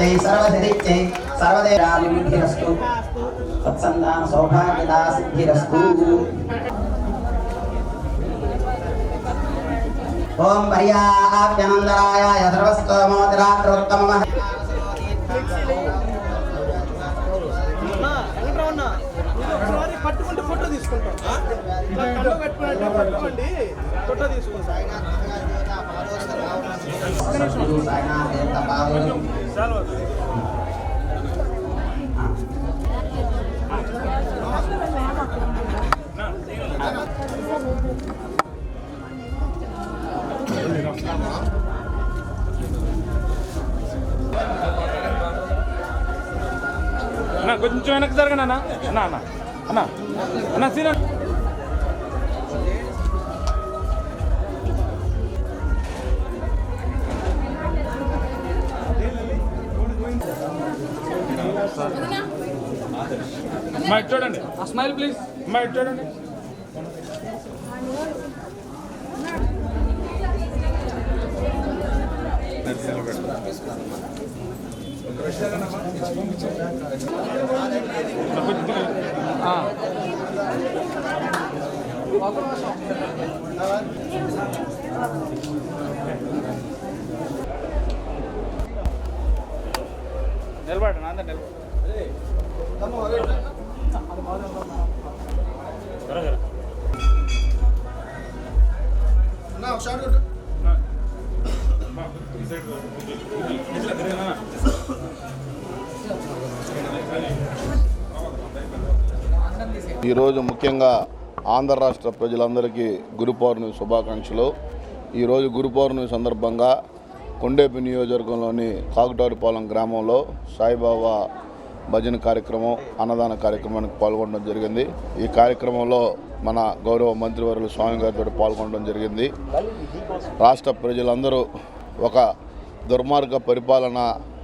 సర్వార్థై సర్వసిద్ధిచ్చై సర్వదేరాభివృద్ధిరస్తు సత్సంతాన సౌభాగ్యతా సిద్ధిరస్తు ఓం పర్యాప్యనందరాయ సర్వస్తోమోదరాత్రోత్తమ పట్టుకుంటే ఫోటో తీసుకుంటాం కళ్ళు ఫోటో తీసుకుంటాం కొంచెం వెనక్కి జరగండి అన్న అన్న అన్న అన్న అన్న సీన మా చూడండి. Smile please. మా చూడండి. నిలబడండి అందరు నిలబడి. ఈరోజు ముఖ్యంగా ఆంధ్ర రాష్ట్ర ప్రజలందరికీ గురు పౌర్ణమి శుభాకాంక్షలు. ఈరోజు గురు పౌర్ణమి సందర్భంగా కొండేపి నియోజకవర్గంలోని కాకుటారిపాలెం గ్రామంలో సాయిబాబా భజన కార్యక్రమం అన్నదాన కార్యక్రమానికి పాల్గొనడం జరిగింది. ఈ కార్యక్రమంలో మన గౌరవ మంత్రివర్యులు స్వామి గారితో పాల్గొనడం జరిగింది. రాష్ట్ర ప్రజలందరూ ఒక దుర్మార్గ పరిపాలన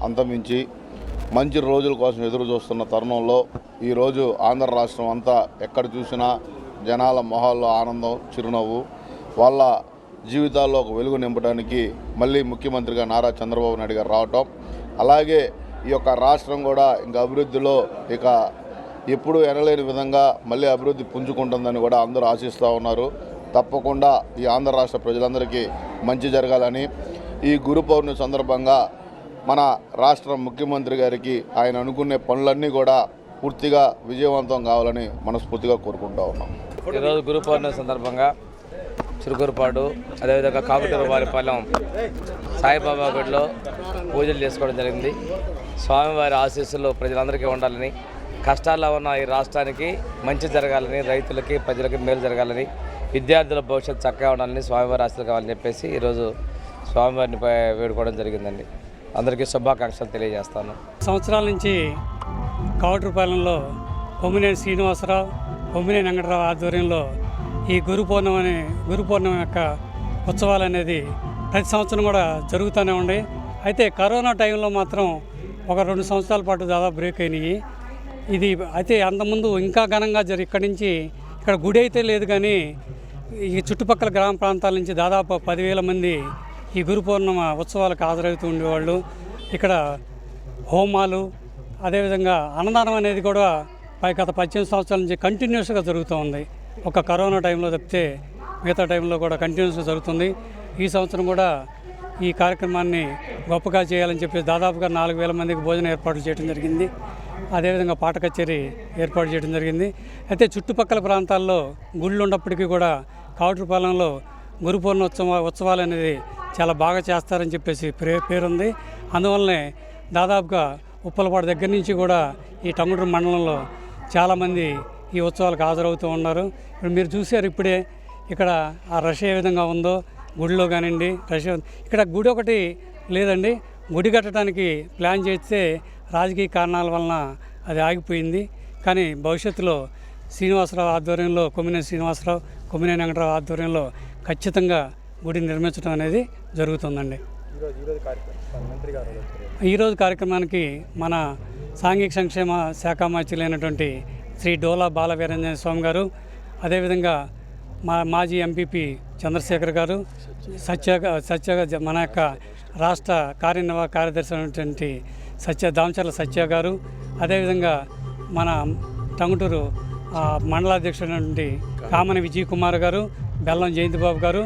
అంతమించి మంచి రోజుల కోసం ఎదురు చూస్తున్న తరుణంలో ఈరోజు ఆంధ్ర రాష్ట్రం అంతా ఎక్కడ చూసినా జనాల మొహాల్లో ఆనందం చిరునవ్వు వాళ్ళ జీవితాల్లో ఒక వెలుగు నింపడానికి మళ్ళీ ముఖ్యమంత్రిగా నారా చంద్రబాబు నాయుడు గారు రావటం. అలాగే ఈ యొక్క రాష్ట్రం కూడా ఇంకా అభివృద్ధిలో ఇక ఎప్పుడు ఎనలేని విధంగా మళ్ళీ అభివృద్ధి పుంజుకుంటుందని కూడా అందరూ ఆశిస్తూ ఉన్నారు. తప్పకుండా ఈ ఆంధ్ర రాష్ట్ర ప్రజలందరికీ మంచి జరగాలని ఈ గురు పౌర్ణమి సందర్భంగా మన రాష్ట్ర ముఖ్యమంత్రి గారికి ఆయన అనుకునే పనులన్నీ కూడా పూర్తిగా విజయవంతం కావాలని మనస్ఫూర్తిగా కోరుకుంటా ఉన్నాం. ఈరోజు గురు పౌర్ణమి సందర్భంగా చిరుకురుపాడు అదేవిధంగా కాకుటూరు వారిపాలెం సాయిబాబా గుడిలో పూజలు చేసుకోవడం జరిగింది. స్వామివారి ఆశీస్సులు ప్రజలందరికీ ఉండాలని కష్టాల్లో ఉన్న ఈ రాష్ట్రానికి మంచి జరగాలని రైతులకి ప్రజలకి మేలు జరగాలని విద్యార్థుల భవిష్యత్తు చక్కగా ఉండాలని స్వామివారి ఆశలు కావాలని చెప్పేసి ఈరోజు స్వామివారిని వేడుకోవడం జరిగిందండి. అందరికీ శుభాకాంక్షలు తెలియజేస్తాను. సంవత్సరాల నుంచి కావటూరుపాలెంలో కొమ్మినేని శ్రీనివాసరావు కొమ్మినేని వెంకటరావు ఆధ్వర్యంలో ఈ గురు పౌర్ణమి అనే గురు పౌర్ణమి యొక్క ఉత్సవాలు అనేది ప్రతి సంవత్సరం కూడా జరుగుతూనే ఉండే అయితే కరోనా టైంలో మాత్రం ఒక రెండు సంవత్సరాల పాటు దాదాపు బ్రేక్ అయినాయి. ఇది అయితే అంతకుముందు ఇంకా ఘనంగా జరి ఇక్కడి నుంచి ఇక్కడ గుడి అయితే లేదు కానీ ఈ చుట్టుపక్కల గ్రామ ప్రాంతాల నుంచి దాదాపు పదివేల మంది ఈ గురు పౌర్ణమ ఉత్సవాలకు హాజరవుతూ ఉండేవాళ్ళు. ఇక్కడ హోమాలు అదేవిధంగా అన్నదానం అనేది కూడా పై గత పద్దెనిమిది సంవత్సరాల నుంచి కంటిన్యూస్గా జరుగుతూ ఉంది. ఒక కరోనా టైంలో తప్పితే మిగతా టైంలో కూడా కంటిన్యూస్గా జరుగుతుంది. ఈ సంవత్సరం కూడా ఈ కార్యక్రమాన్ని గొప్పగా చేయాలని చెప్పి దాదాపుగా నాలుగు వేల మందికి భోజనం ఏర్పాట్లు చేయడం జరిగింది. అదేవిధంగా పాట కచేరీ ఏర్పాటు చేయడం జరిగింది. అయితే చుట్టుపక్కల ప్రాంతాల్లో గుళ్ళు ఉన్నప్పటికీ కూడా కావటపాలెంలో గురు పౌర్ణోత్సవ ఉత్సవాలు అనేది చాలా బాగా చేస్తారని చెప్పేసి పే పేరుంది. అందువల్లనే దాదాపుగా ఉప్పలపాడు దగ్గర నుంచి కూడా ఈ టంగుటూరు మండలంలో చాలామంది ఈ ఉత్సవాలకు హాజరవుతూ ఉన్నారు. ఇప్పుడు మీరు చూశారు ఇప్పుడే ఇక్కడ ఆ రష్ ఏ విధంగా ఉందో గుడిలో కానివ్వండి రష్యా ఇక్కడ గుడి ఒకటి లేదండి. గుడి కట్టడానికి ప్లాన్ చేస్తే రాజకీయ కారణాల వలన అది ఆగిపోయింది. కానీ భవిష్యత్తులో శ్రీనివాసరావు ఆధ్వర్యంలో కొమ్మినేని శ్రీనివాసరావు కొమ్మినేని వెంకటరావు ఆధ్వర్యంలో ఖచ్చితంగా గుడి నిర్మించడం అనేది జరుగుతుందండి. ఈరోజు కార్యక్రమానికి మన సాంఘిక సంక్షేమ శాఖ మంత్రులైనటువంటి శ్రీ డోలా బాలవీరంజన స్వామి గారు అదేవిధంగా మా మాజీ ఎంపీపీ చంద్రశేఖర్ గారు సత్య సత్య మన యొక్క రాష్ట్ర కార్యనిర్వాహక కార్యదర్శి అయినటువంటి సత్య దామచర్ల సత్య గారు అదేవిధంగా మన టంగుటూరు ఆ, మండలాధ్యక్షుడు నుండి కామని విజయ్ కుమార్ గారు బెల్లం జయంతి బాబు గారు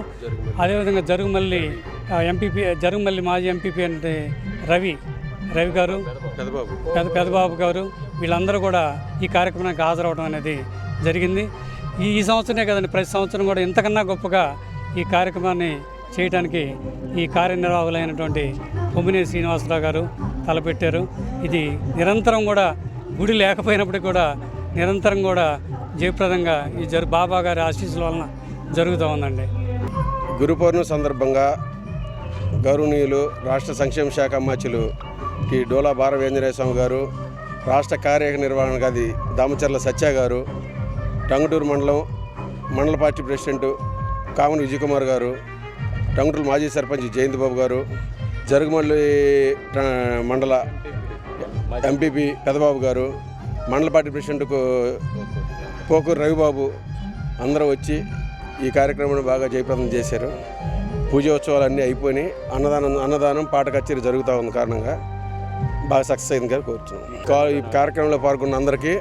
అదేవిధంగా జరుగుమల్లి ఎంపీపీ జరుగుమల్లి మాజీ ఎంపీపీ అంటే రవి రవి గారు పెద్ద పెద్దబాబు గారు వీళ్ళందరూ కూడా ఈ కార్యక్రమానికి హాజరవడం అనేది జరిగింది. ఈ ఈ సంవత్సరమే కదండి ప్రతి సంవత్సరం కూడా ఇంతకన్నా గొప్పగా ఈ కార్యక్రమాన్ని చేయడానికి ఈ కార్యనిర్వాహకులైనటువంటి కొమ్మినేని శ్రీనివాసరావు గారు తలపెట్టారు. ఇది నిరంతరం కూడా గుడి లేకపోయినప్పటికీ కూడా నిరంతరం కూడా జయప్రదంగా ఈ జరు బాబా గారి ఆశీస్సుల వలన జరుగుతూ ఉందండి. గురు పౌర్ణమి సందర్భంగా గౌరవనీయులు రాష్ట్ర సంక్షేమ శాఖ అమ్మాచులు టి డోలా బాలవేంజనేయ స్వామి గారు రాష్ట్ర కార్యనిర్వహణాధికారి దామచర్ల సత్య గారు టంగుటూరు మండలం మండల పార్టీ ప్రెసిడెంట్ కామన్ విజయకుమార్ గారు టంగుటూరు మాజీ సర్పంచ్ జయంతి బాబు గారు జరుగుమల్లి ట- మండల ఎంపీపీ పెదబాబు గారు మండల పార్టీ ప్రెసిడెంట్ కో- పోకూరు రవిబాబు అందరూ వచ్చి ఈ కార్యక్రమాన్ని బాగా జయప్రదం చేశారు. పూజోత్సవాలు అన్నీ అన్నదానం అన్నదానం పాట కచేరీ జరుగుతూ ఉన్న కారణంగా బాగా సక్సెస్ అయింది కానీ కోరుతున్నాం. కా- ఈ కార్యక్రమంలో పాల్గొన్న అందరికీ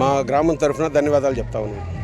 మా గ్రామం తరఫున ధన్యవాదాలు చెప్తా ఉన్నాను.